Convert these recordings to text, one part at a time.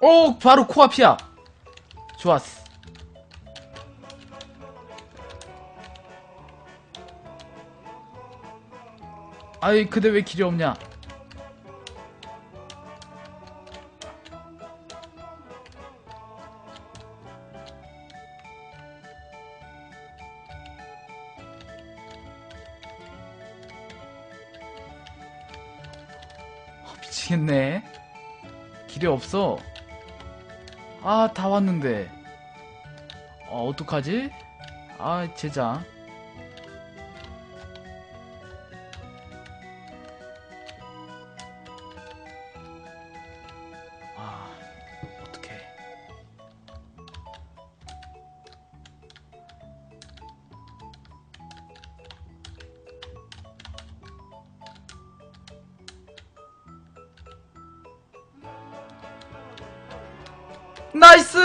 오 바로 코앞이야. 좋았어. 아이 근데 왜 길이 없냐? 아, 미치겠네. 길이 없어 아 다 왔는데. 어 어떡하지? 아 제장 나이스!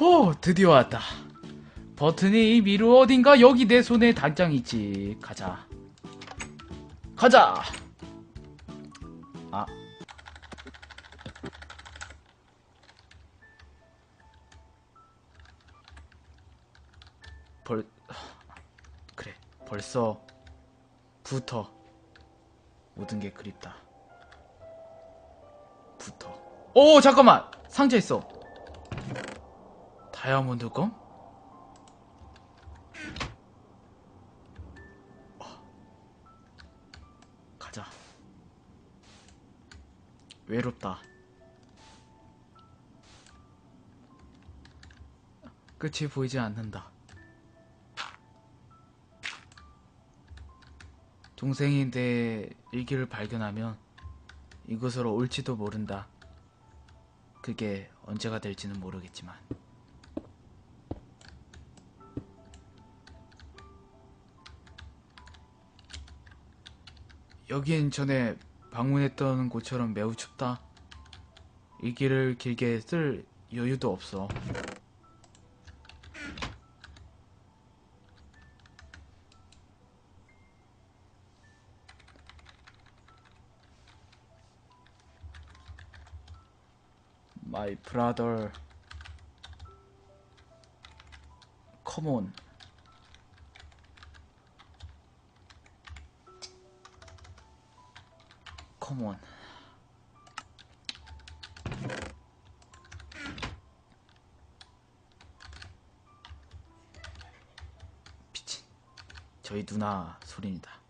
오, 드디어 왔다. 버튼이 미루 어딘가 여기 내 손에 당장 있지. 가자. 가자! 아. 벌, 그래. 벌써 부터 모든 게 그립다. 부터. 오 잠깐만. 상자 있어. 다이아몬드 검? 어. 가자. 외롭다. 끝이 보이지 않는다. 동생이 내 일기를 발견하면 이곳으로 올지도 모른다 그게 언제가 될지는 모르겠지만 여긴 전에 방문했던 곳처럼 매우 춥다. 일기를 길게 쓸 여유도 없어. Come on. Come on. 미친. 저희 누나 소리입니다.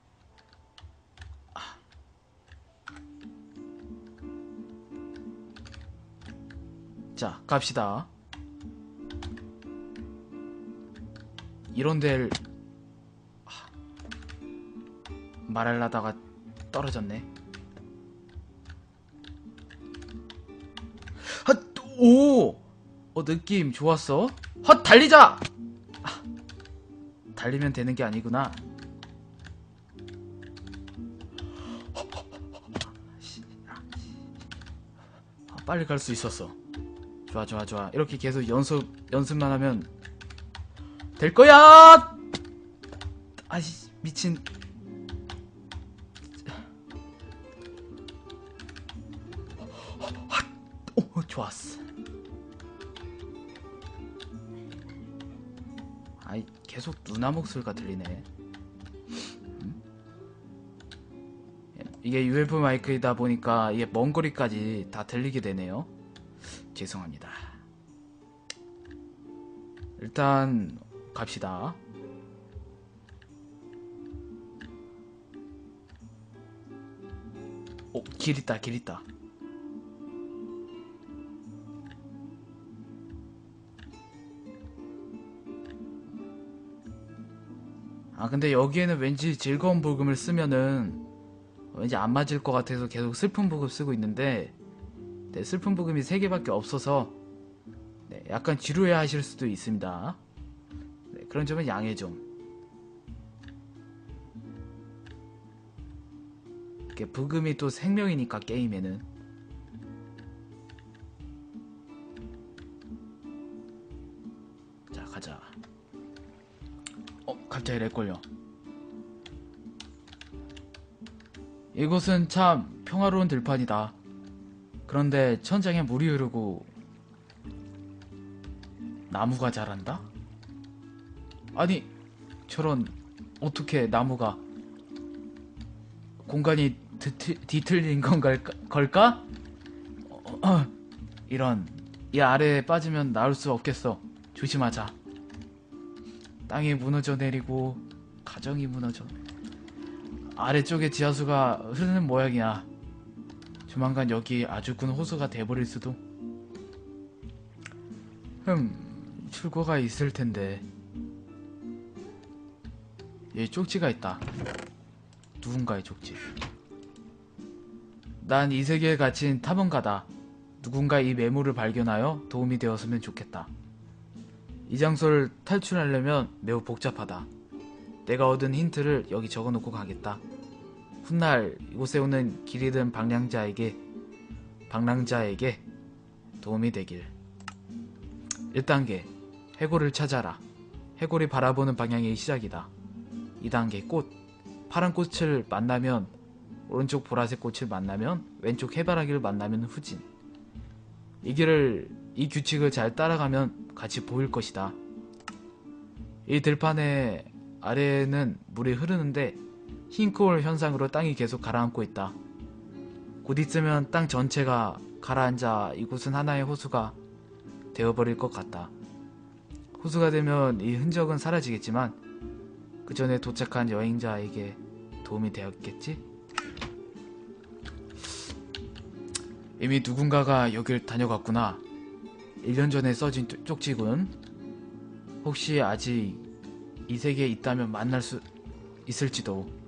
자, 갑시다. 이런 데를 하, 말하려다가 떨어졌네. 핫, 오! 어, 느낌 좋았어. 헛, 달리자! 아, 달리면 되는 게 아니구나. 아, 빨리 갈 수 있었어. 좋아 좋아 좋아. 이렇게 계속 연습 연습만 하면 될 거야! 아씨 미친. 오 좋았어. 아이 계속 누나 목소리가 들리네. 음? 이게 UFO 마이크이다 보니까 이게 먼 거리까지 다 들리게 되네요 죄송합니다. 일단 갑시다. 오, 길 있다, 길 있다. 아, 근데 여기에는 왠지 즐거운 부금을 쓰면은 왠지 안 맞을 것 같아서 계속 슬픈 부금 쓰고 있는데 네, 슬픈 부금이 3개밖에 없어서 네, 약간 지루해 하실 수도 있습니다. 네, 그런 점은 양해 좀. 이게 부금이 또 생명이니까 게임에는 자 가자 어 갑자기 렉 걸려 이곳은 참 평화로운 들판이다 그런데 천장에 물이 흐르고 나무가 자란다? 아니 저런 어떻게 나무가 공간이 뒤틀, 뒤틀린 건가 걸까? 어, 어, 이런 이 아래에 빠지면 나올 수 없겠어 조심하자 땅이 무너져 내리고 가정이 무너져 아래쪽에 지하수가 흐르는 모양이야 조만간 여기 아주 큰 호수가 돼버릴 수도. 흠 출구가 있을 텐데. 여기 쪽지가 있다. 누군가의 쪽지. 난 이 세계에 갇힌 탐험가다. 누군가 이 매물을 발견하여 도움이 되었으면 좋겠다. 이 장소를 탈출하려면 매우 복잡하다. 내가 얻은 힌트를 여기 적어놓고 가겠다 훗날 이곳에 오는 길 잃은 방랑자에게 방랑자에게 도움이 되길. 1단계 해골을 찾아라. 해골이 바라보는 방향이 시작이다. 2단계 꽃 파란 꽃을 만나면 오른쪽 보라색 꽃을 만나면 왼쪽 해바라기를 만나면 후진. 이 길을 이 규칙을 잘 따라가면 같이 보일 것이다. 이 들판의 아래에는 물이 흐르는데 흰코울 현상으로 땅이 계속 가라앉고 있다. 곧 있으면 땅 전체가 가라앉아 이곳은 하나의 호수가 되어버릴 것 같다. 호수가 되면 이 흔적은 사라지겠지만 그 전에 도착한 여행자에게 도움이 되었겠지? 이미 누군가가 여길 다녀갔구나. 1년 전에 써진 쪽지군. 혹시 아직 이 세계에 있다면 만날 수 있을지도.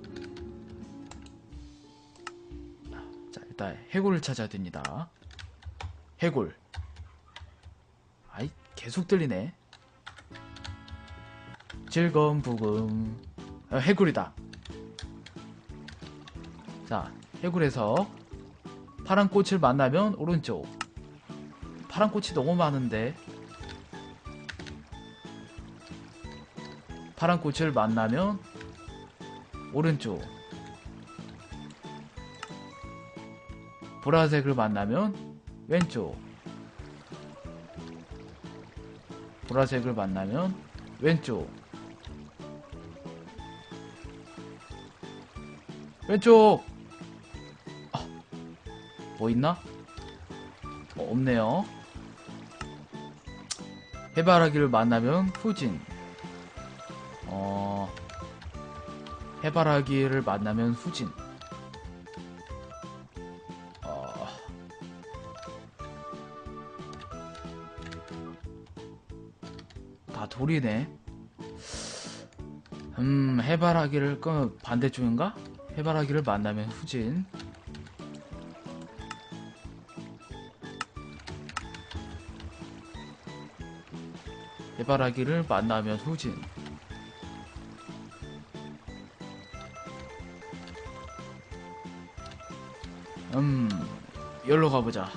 일단 해골을 찾아야 됩니다. 해골. 아이, 계속 들리네. 즐거운 부금. 아, 해골이다. 자, 해골에서 파란 꽃을 만나면 오른쪽. 파란 꽃이 너무 많은데. 파란 꽃을 만나면 오른쪽. 보라색을 만나면 왼쪽. 보라색을 만나면 왼쪽. 왼쪽. 아, 뭐 있나? 어, 없네요. 해바라기를 만나면 후진. 어, 해바라기를 만나면 후진. 돌이네. 음, 해바라기를 그 반대쪽인가? 해바라기를 만나면 후진. 해바라기를 만나면 후진. 음, 여기로 가보자.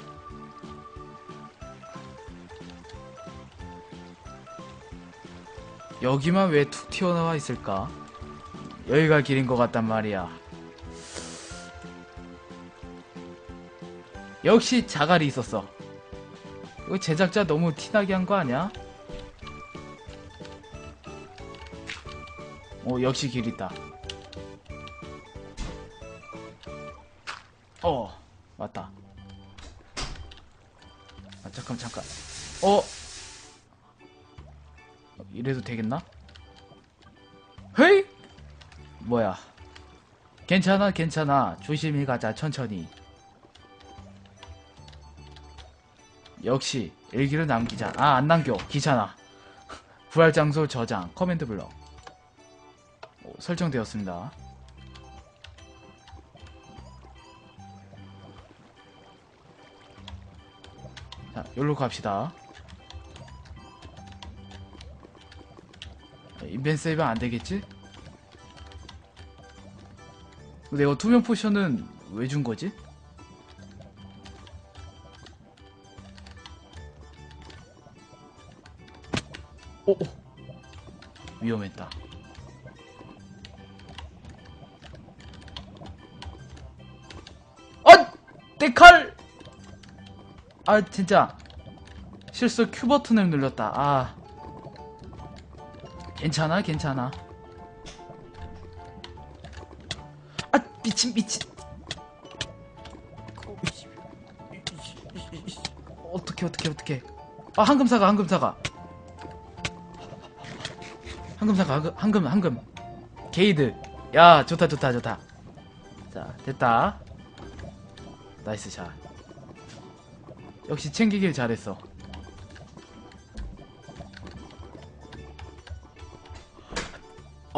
여기만 왜 툭 튀어나와 있을까? 여기가 길인 것 같단 말이야. 역시 자갈이 있었어. 이거 제작자 너무 티나게 한 거 아니야? 어, 역시 길 있다. 어, 맞다. 아, 잠깐, 잠깐. 어? 어, 이래도 되겠나? 헤이! 뭐야. 괜찮아, 괜찮아. 조심히 가자, 천천히. 역시, 일기를 남기자. 아, 안 남겨. 귀찮아. 부활 장소 저장, 커맨드 블럭. 오, 설정되었습니다. 자, 여기로 갑시다. 인벤 세이브 안 되겠지? 내가 투명 포션은 왜 준 거지? 오, 오. 위험했다. 아! 내 칼! 아 진짜 실수 큐 버튼을 눌렀다 아 괜찮아 괜찮아. 아 미친 미친. 어떻게 어떻게 어떻게 아 황금사가 황금사가 황금사가 황금 황금 황금. 게이드. 야 좋다 좋다 좋다. 자 됐다. 나이스 샷. 역시 챙기길 잘했어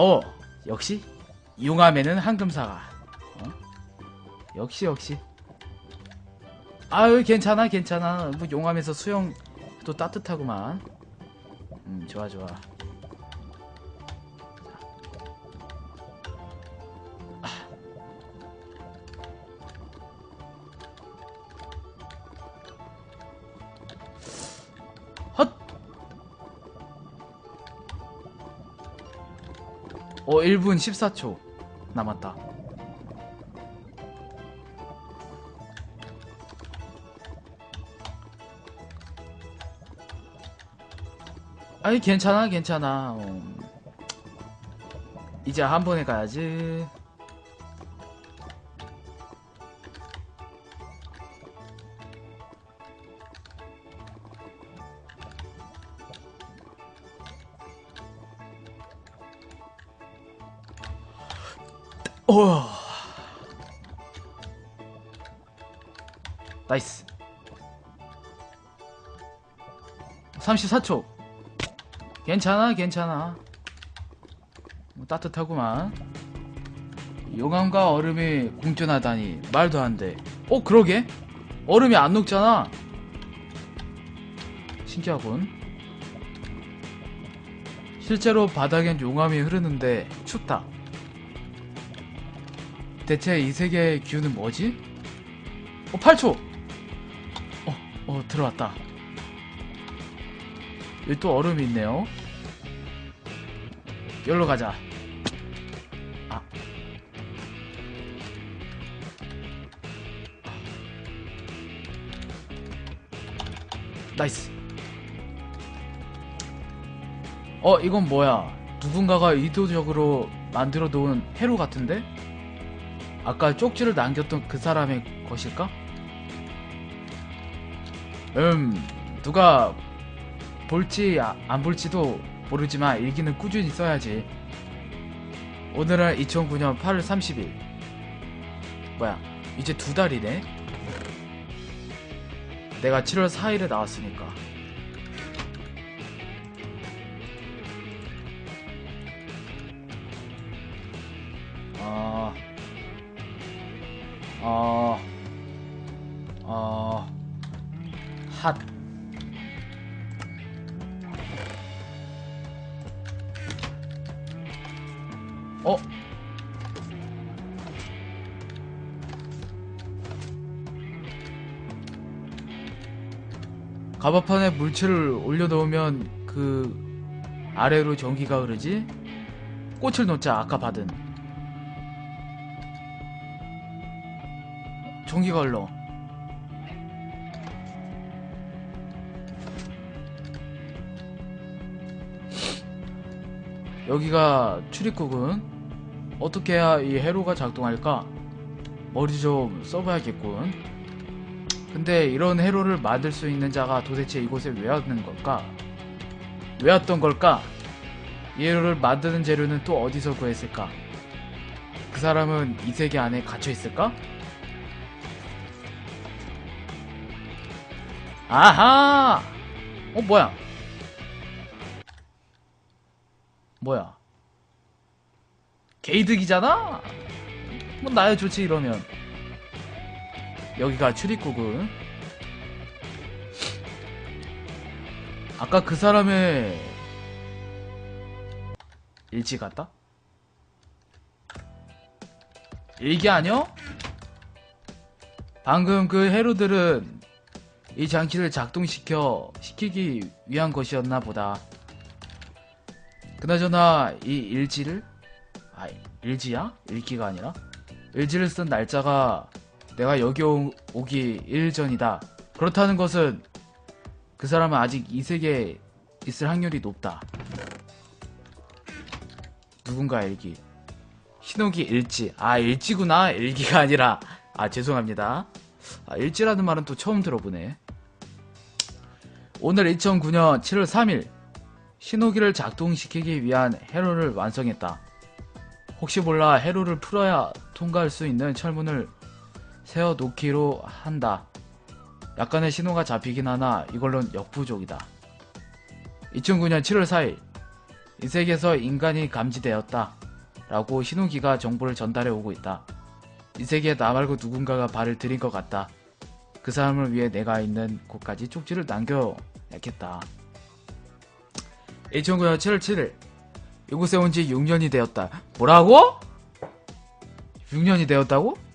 어 역시 용암에는 황금사가 어? 역시 역시. 아유 괜찮아 괜찮아. 뭐 용암에서 수영 또 따뜻하구만. 음 좋아 좋아 1분 14초 남았다. 아니 괜찮아 괜찮아. 어. 이제 한 번에 가야지 34초. 괜찮아 괜찮아. 뭐 따뜻하구만. 용암과 얼음이 공존하다니 말도 안돼. 어 그러게? 얼음이 안 녹잖아. 신기하군. 실제로 바닥엔 용암이 흐르는데 춥다. 대체 이 세계의 기운은 뭐지? 어 8초! 어, 어 들어왔다 여기 또 얼음이 있네요. 여기로 가자. 아. 나이스. 어, 이건 뭐야? 누군가가 의도적으로 만들어 놓은 회로 같은데? 아까 쪽지를 남겼던 그 사람의 것일까? 음, 누가 볼지 아- 안 볼지도 모르지만 일기는 꾸준히 써야지. 오늘은 2009년 8월 30일. 뭐야, 이제 두 달이네? 내가 7월 4일에 나왔으니까. 가바판에 물체를 올려놓으면 그 아래로 전기가 흐르지? 꽃을 놓자 아까 받은 전기가 흘러 여기가 출입국은 어떻게 해야 이 회로가 작동할까? 머리 좀 써봐야겠군. 근데 이런 회로를 만들 수 있는 자가 도대체 이곳에 왜 왔는 걸까? 왜 왔던 걸까? 이 회로를 만드는 재료는 또 어디서 구했을까? 그 사람은 이 세계 안에 갇혀 있을까? 아하! 어, 뭐야? 뭐야? 게이득이잖아? 뭐 나야 좋지 이러면 여기가 출입국은 아까 그 사람의 일지 같다? 일기 아니야? 방금 그 헤로들은 이 장치를 작동시켜 시키기 위한 것이었나 보다. 그나저나 이 일지를 아 일지야? 일기가 아니라 일지를 쓴 날짜가 내가 여기 오, 오기 일 전이다. 그렇다는 것은 그 사람은 아직 이 세계에 있을 확률이 높다. 누군가 일기. 신호기 일지. 아, 일지구나. 일기가 아니라. 아, 죄송합니다. 아, 일지라는 말은 또 처음 들어보네. 오늘 2009년 7월 3일. 신호기를 작동시키기 위한 회로를 완성했다. 혹시 몰라 회로를 풀어야 통과할 수 있는 철문을 세워 놓기로 한다. 약간의 신호가 잡히긴 하나 이걸로는 역부족이다. 2009년 7월 4일 이 세계에서 인간이 감지되었다. 라고 신호기가 정보를 전달해 오고 있다. 이 세계에 나 말고 누군가가 발을 들인 것 같다. 그 사람을 위해 내가 있는 곳까지 쪽지를 남겨야겠다. 2009년 7월 7일 이곳에 온 지 6년이 되었다. 뭐라고? 6년이 되었다고?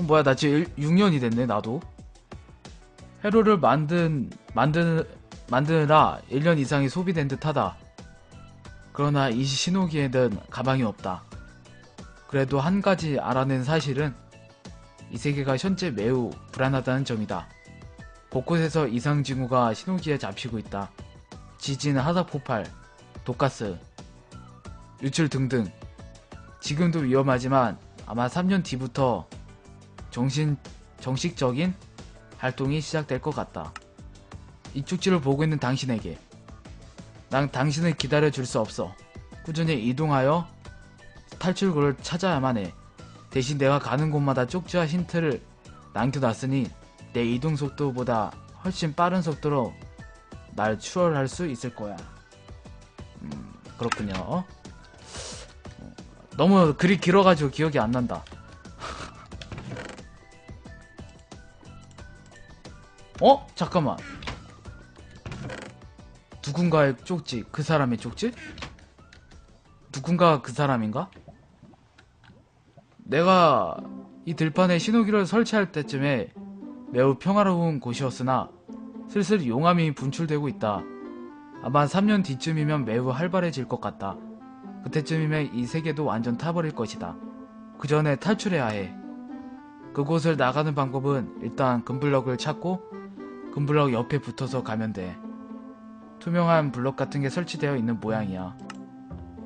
그럼 뭐야 나 지금 6년이 됐네 나도. 회로를 만든 만드는 만드느라 1년 이상이 소비된 듯하다. 그러나 이 신호기에는 가방이 없다. 그래도 한 가지 알아낸 사실은 이 세계가 현재 매우 불안하다는 점이다. 곳곳에서 이상 징후가 신호기에 잡히고 있다. 지진, 화산 폭발, 독가스, 유출 등등. 지금도 위험하지만 아마 3년 뒤부터 정신, 정식적인 활동이 시작될 것 같다. 이 쪽지를 보고 있는 당신에게 난 당신을 기다려 줄 수 없어. 꾸준히 이동하여 탈출구를 찾아야만 해. 대신 내가 가는 곳마다 쪽지와 힌트를 남겨놨으니 내 이동 속도보다 훨씬 빠른 속도로 날 추월할 수 있을 거야. 음, 그렇군요. 어, 너무 글이 길어가지고 기억이 안 난다. 어? 잠깐만. 누군가의 쪽지, 그 사람의 쪽지? 누군가 그 사람인가? 내가 이 들판에 신호기를 설치할 때쯤에 매우 평화로운 곳이었으나 슬슬 용암이 분출되고 있다. 아마 3년 뒤쯤이면 매우 활발해질 것 같다. 그때쯤이면 이 세계도 완전 타버릴 것이다. 그 전에 탈출해야 해. 그곳을 나가는 방법은 일단 금블럭을 찾고 금블럭 옆에 붙어서 가면 돼. 투명한 블럭 같은 게 설치되어 있는 모양이야.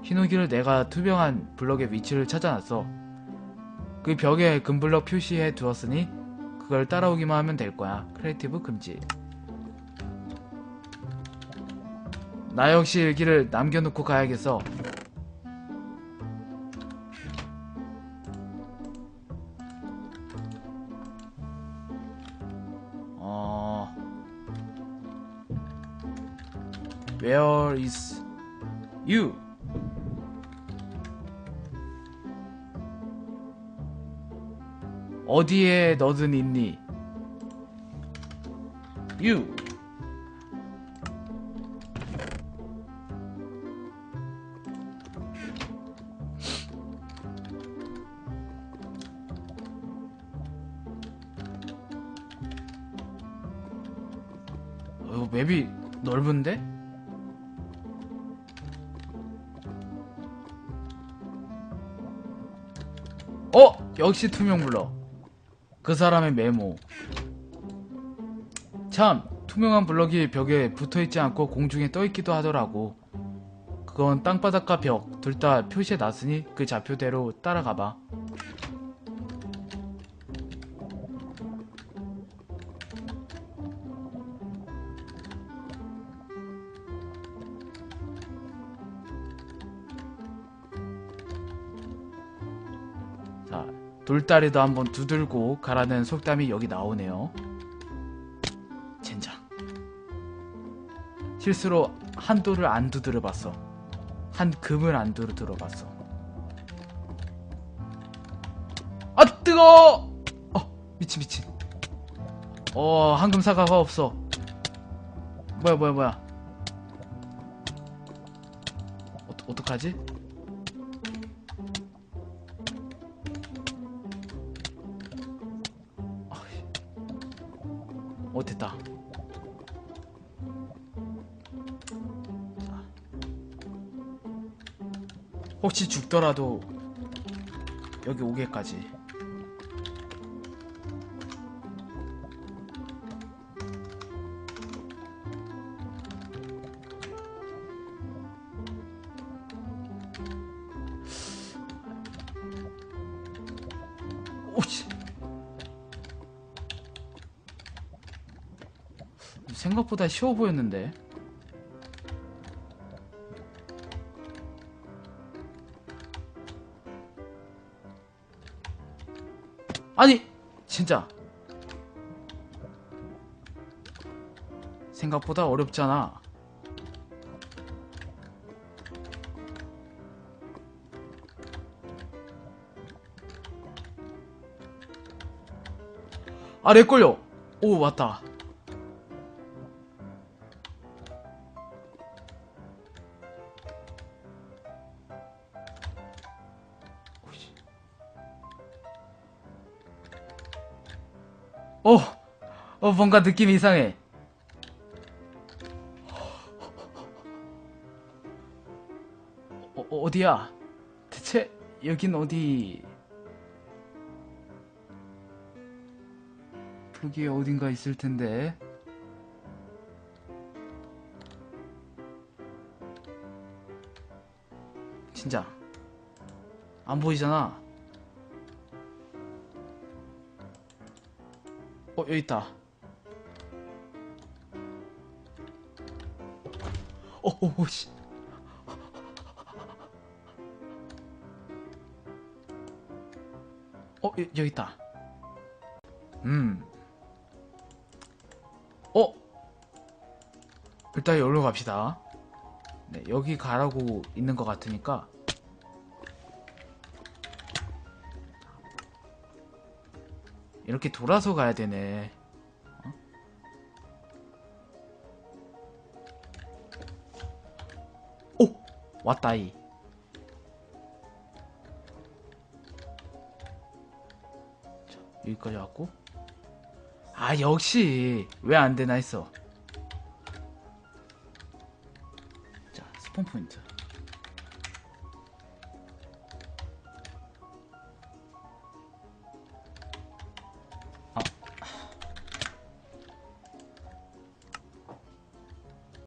신호기를 내가 투명한 블럭의 위치를 찾아놨어. 그 벽에 금블럭 표시해 두었으니 그걸 따라오기만 하면 될 거야. 크리에이티브 금지. 나 역시 일기를 남겨놓고 가야겠어. 어... you? 어디에 너든 있니? You. 어, 맵이 넓은데? 역시 투명 블럭. 그 사람의 메모. 참, 투명한 블럭이 벽에 붙어 있지 않고 공중에 떠 있기도 하더라고. 그건 땅바닥과 벽, 둘 다 표시해 놨으니 그 좌표대로 따라가 봐. 자, 돌다리도 한번 두들고 가라는 속담이 여기 나오네요. 젠장. 실수로 한 돌을 안 두드려 봤어. 한 금을 안 두드려 봤어. 아, 뜨거! 어, 미친, 미친. 어, 황금 사과가 없어. 뭐야, 뭐야, 뭐야. 어, 어떡하지? 어 됐다 자. 혹시 죽더라도 여기 오게까지 생각보다 쉬워 보였는데. 아니, 진짜. 생각보다 어렵잖아. 아, 렉 걸려. 오, 왔다. 어, 뭔가 느낌이 이상해. 어, 어, 어디야? 대체 여긴 어디? 여기에 어딘가 있을 텐데. 진짜 안 보이잖아. 어 여기 있다. 어, 씨. 어, 여, 여기 있다. 음. 어? 일단 여기로 갑시다. 네, 여기 가라고 있는 것 같으니까. 이렇게 돌아서 가야 되네. 왔다이. 자, 여기까지 왔고. 아, 역시. 왜 안 되나 했어. 자, 스폰 포인트.